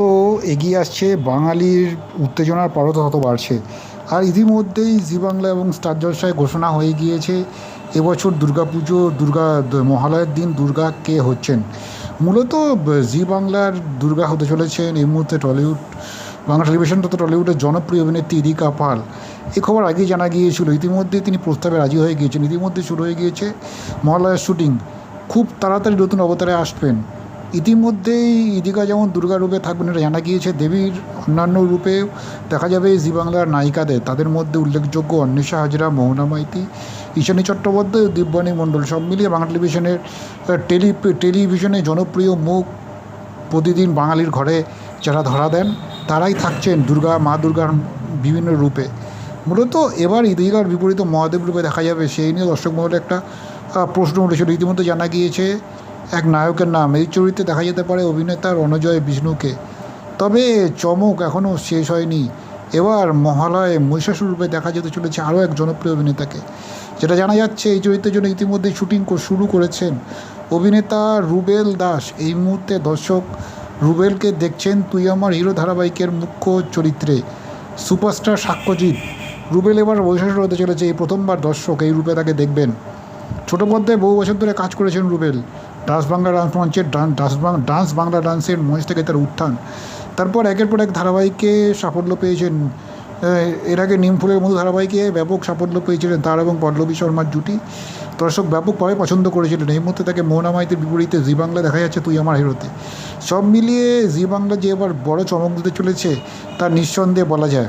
তো এগিয়ে আসছে, বাঙালির উত্তেজনার পারদ তত বাড়ছে। আর ইতিমধ্যেই জি বাংলা এবং স্টার জলসায় ঘোষণা হয়ে গিয়েছে, এবছর দুর্গাপুজো, দুর্গা মহালয়ের দিন দুর্গা কে হচ্ছেন। মূলত জি বাংলার দুর্গা হতে চলেছেন এই মুহূর্তে টলিউড, বাংলা টেলিভিশন তথা টলিউডের জনপ্রিয় অভিনেত্রী ইরিকা পাল। এ খবর আগেই জানা গিয়েছিল, ইতিমধ্যে তিনি প্রস্তাবে রাজি হয়ে গিয়েছেন। ইতিমধ্যে শুরু হয়ে গিয়েছে মহালয়ার শুটিং। খুব তাড়াতাড়ি নতুন অবতারে আসবেন। ইতিমধ্যেই ইদিকা যেমন দুর্গা রূপে থাকবেন, এটা জানা গিয়েছে। দেবীর অন্যান্য রূপেও দেখা যাবে জি বাংলার নায়িকাদের। তাদের মধ্যে উল্লেখযোগ্য অন্বেষা হাজরা, মোহনা মাইতি, ঈশানী চট্টোপাধ্যায় ও দিব্যানী মণ্ডল সব মিলিয়ে বাংলা টেলিভিশনের টেলি, টেলিভিশনে জনপ্রিয় মুখ প্রতিদিন বাঙালির ঘরে যারা ধরা দেন, তারাই থাকছেন দুর্গা, মা দুর্গার বিভিন্ন রূপে। মূলত এবার ঈদিকার বিপরীত মহাদেব রূপে দেখা যাবে, সেই নিয়ে দর্শক মহলে একটা প্রশ্ন উঠেছিল। ইতিমধ্যে জানা গিয়েছে এক নায়কের নাম। এই চরিত্রে দেখা যেতে পারে অভিনেতা রণজয় বিষ্ণুকে। তবে চমক এখনও শেষ হয়নি। এবার মহালয়ে মহিষাসুর রূপে দেখা যেতে চলেছে আরও এক জনপ্রিয় অভিনেতাকে। যেটা জানা যাচ্ছে, এই চরিত্রের জন্য ইতিমধ্যে শুটিং শুরু করেছেন অভিনেতা রুবেল দাস। এই মুহূর্তে দর্শক রুবেলকে দেখছেন তুই আমার হিরো ধারাবাহিকের মুখ্য চরিত্রে। সুপারস্টার সাক্ষ্যজিৎ। রুবেল এবার মহিষাসুর হতে চলেছে। এই প্রথমবার দর্শক এই রূপে তাকে দেখবেন। ছোটো পর্দায় বহু বছর ধরে কাজ করেছেন রুবেল। ডান্স বাংলা ডান্স মঞ্চের ডান- ডান্স ডান্স বাংলা ডান্সের মঞ্চ থেকে তার উত্থান। তারপর একের পর এক ধারাবাহিকে সাফল্য পেয়েছেন এর আগে নিমফুলের মতো ধারাবাহিকে ব্যাপক সাফল্য পেয়েছিলেন তার এবং পল্লবী শর্মার জুটি। দর্শক ব্যাপকভাবে পছন্দ করেছিলেন। এই মুহূর্তে তাকে মোহনা মাইতির বিপরীতে জি বাংলা দেখা যাচ্ছে, তুই আমার হিরোতে। সব মিলিয়ে জি বাংলা যে এবার বড় চমক দিতে চলেছে, তা নিঃসন্দেহে বলা যায়।